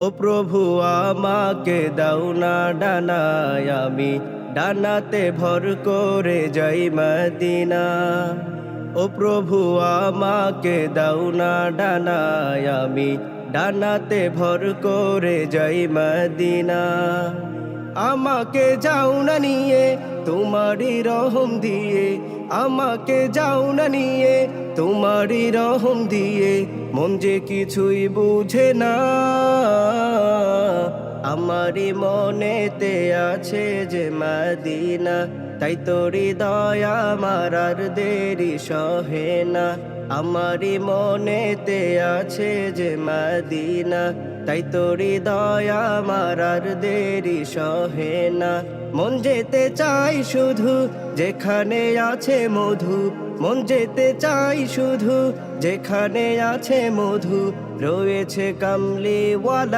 ও প্রভু, আমাকে দাও না ডানায় আমি। ডানাতে ভর করে যাই মদিনা। ও প্রভু, আমাকে দাও না ডানায় আমি। ডানাতে ভর করে যাই মদিনা। আমাকে যাও না নিয়ে, তোমারই রহম দিয়ে। আমাকে যাও না নিয়ে, তোমারই রহম দিয়ে। মন যে কিছুই বুঝে না। আমারই মনেতে আছে যে মাদিনা, তাই তোরি দয়া আমার আর দেরি সহে না। আমারই মনেতে আছে যে মাদিনা, তাই তোরি দয়া আমার আর দেরি সহে না। মন যেতে চাই শুধু যেখানে আছে মধু, মন যেতে চাই শুধু যেখানে আছে মধু, রয়েছে কামলিওয়ালা